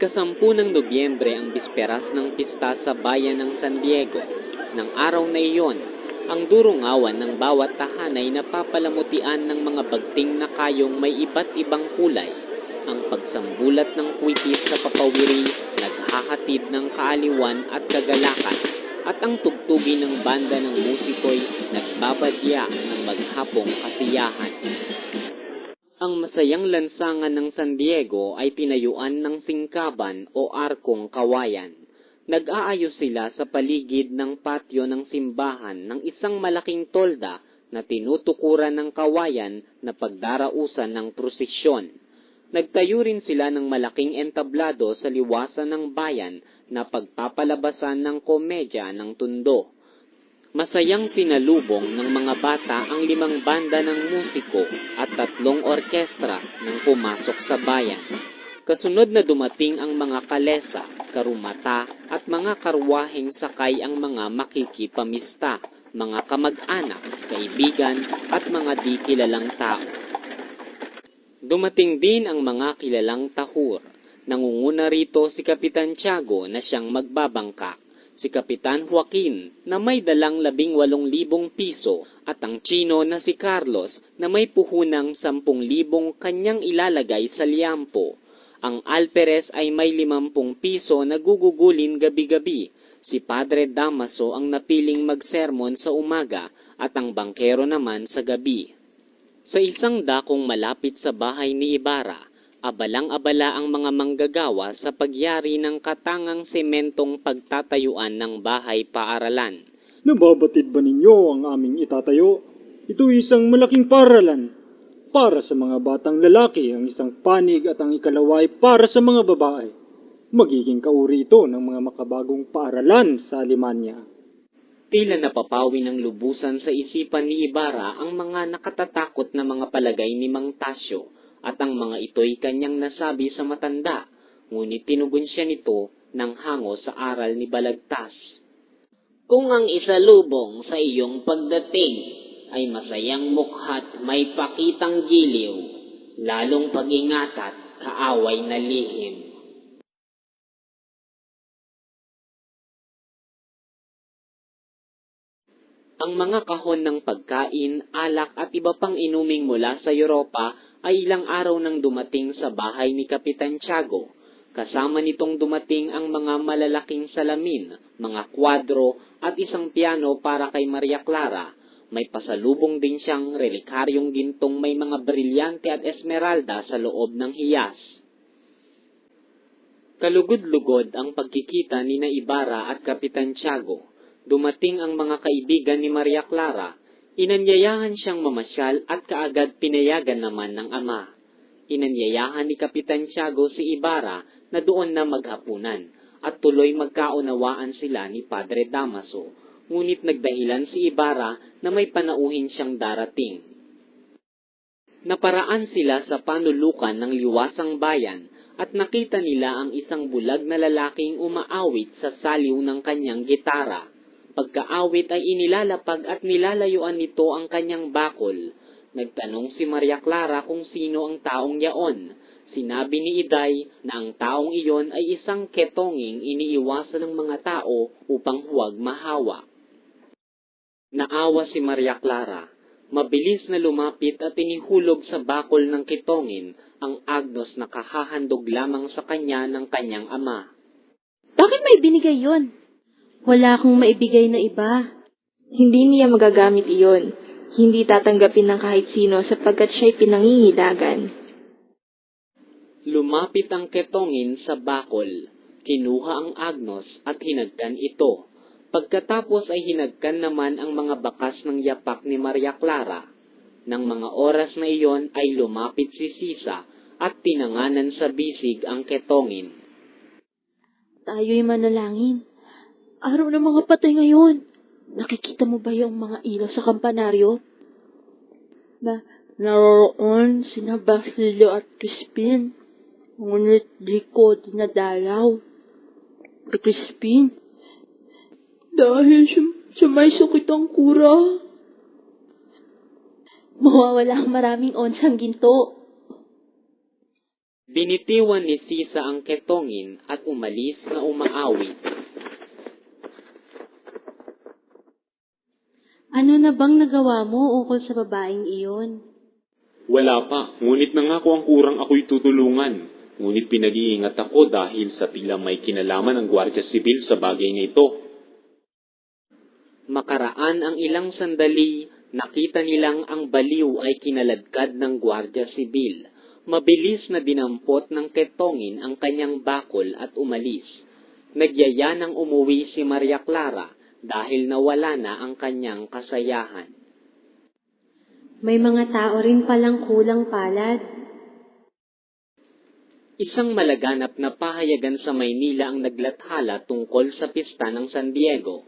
Ikasampu ng Nobyembre ang bisperas ng pista sa bayan ng San Diego. Nang araw na iyon, ang durungawan ng bawat tahanay na papalamutian ng mga bagting na kayong may iba't ibang kulay. Ang pagsambulat ng kwitis sa papawiri naghahatid ng kaaliwan at kagalakan at ang tugtugin ng banda ng musiko'y nagbabadya ng maghapong kasiyahan. Ang masayang lansangan ng San Diego ay pinayuan ng singkaban o arkong kawayan. Nag-aayos sila sa paligid ng patio ng simbahan ng isang malaking tolda na tinutukuran ng kawayan na pagdarausan ng prosesyon. Nagtayo rin sila ng malaking entablado sa liwasan ng bayan na pagpapalabasan ng komedya ng tundo. Masayang sinalubong ng mga bata ang limang banda ng musiko at tatlong orkestra nang pumasok sa bayan. Kasunod na dumating ang mga kalesa, karumata at mga karwaheng sakay ang mga makikipamista, mga kamag-anak, kaibigan at mga di kilalang tao. Dumating din ang mga kilalang tahur. Nangunguna rito si Kapitan Tiago na siyang magbabangka si Kapitan Joaquin na may dalang labing walong libong piso at ang Chino na si Carlos na may puhunang sampung libong kanyang ilalagay sa liampo. Ang Alperes ay may limampung piso na gugugulin gabi-gabi. Si Padre Damaso ang napiling magsermon sa umaga at ang bangkero naman sa gabi. Sa isang dakong malapit sa bahay ni Ibarra, abalang-abala ang mga manggagawa sa pagyari ng katangang sementong pagtatayuan ng bahay paaralan. Nababatid ba ninyo ang aming itatayo? Ito isang malaking paralan. Para sa mga batang lalaki ang isang panig at ang ikalaway para sa mga babae. Magiging kauri ito ng mga makabagong paaralan sa Alemanya. Tila napapawi ng lubusan sa isipan ni Ibarra ang mga nakatatakot na mga palagay ni Mang Tasyo at ang mga ito'y kanyang nasabi sa matanda, ngunit tinugon siya nito ng hango sa aral ni Balagtas. Kung ang isalubong sa iyong pagdating ay masayang mukha't may pakitang giliw, lalong pag-ingat at kaaway na lihim. Ang mga kahon ng pagkain, alak at iba pang inuming mula sa Europa ay ilang araw nang dumating sa bahay ni Kapitan Tiago. Kasama nitong dumating ang mga malalaking salamin, mga kwadro at isang piano para kay Maria Clara. May pasalubong din siyang relikaryong gintong may mga brilyante at esmeralda sa loob ng hiyas. Kalugod-lugod ang pagkikita ni na Ibarra at Kapitan Tiago. Dumating ang mga kaibigan ni Maria Clara Inanyayahan siyang mamasyal at kaagad pinayagan naman ng ama. Inanyayahan ni Kapitan Tiago si Ibarra na doon na maghapunan at tuloy magkaunawaan sila ni Padre Damaso, ngunit nagdahilan si Ibarra na may panauhin siyang darating. Naparaan sila sa panulukan ng liwasang bayan at nakita nila ang isang bulag na lalaking umaawit sa saliw ng kanyang gitara. Pagkaawit ay inilalapag at nilalayuan nito ang kanyang bakol. Nagtanong si Maria Clara kung sino ang taong yaon. Sinabi ni Iday na ang taong iyon ay isang ketonging iniiwasan ng mga tao upang huwag mahawa. Naawa si Maria Clara. Mabilis na lumapit at inihulog sa bakol ng kitongin ang agnos na kahahandog lamang sa kanya ng kanyang ama. Bakit may binigay yon? Wala akong maibigay na iba. Hindi niya magagamit iyon. Hindi tatanggapin ng kahit sino sapagkat siya'y pinangingilagan. Lumapit ang ketongin sa bakol. Kinuha ang agnos at hinagkan ito. Pagkatapos ay hinagkan naman ang mga bakas ng yapak ni Maria Clara. Nang mga oras na iyon ay lumapit si Sisa at tinanganan sa bisig ang ketongin. Tayo'y manalangin. Araw ng mga patay ngayon. Nakikita mo ba yung mga ilaw sa kampanaryo? Na naroroon sina Basilio at Crispin. Ngunit di ko dinadalaw. Kay Crispin, dahil siya, siya may sakit ang kura. Mawawala ang maraming onsang ginto. Binitiwan ni Sisa ang ketongin at umalis na umaawit. Ano na bang nagawa mo ukol sa babaeng iyon? Wala pa, ngunit nangako ang kurang ako'y tutulungan. Ngunit pinag-iingat ako dahil sa tila may kinalaman ng Gwardiya Sibil sa bagay na ito. Makaraan ang ilang sandali, nakita nilang ang baliw ay kinaladkad ng Gwardiya Sibil. Mabilis na dinampot ng ketongin ang kanyang bakol at umalis. Nagyaya ng umuwi si Maria Clara dahil nawala na ang kanyang kasayahan. May mga tao rin palang kulang palad. Isang malaganap na pahayagan sa Maynila ang naglathala tungkol sa pista ng San Diego.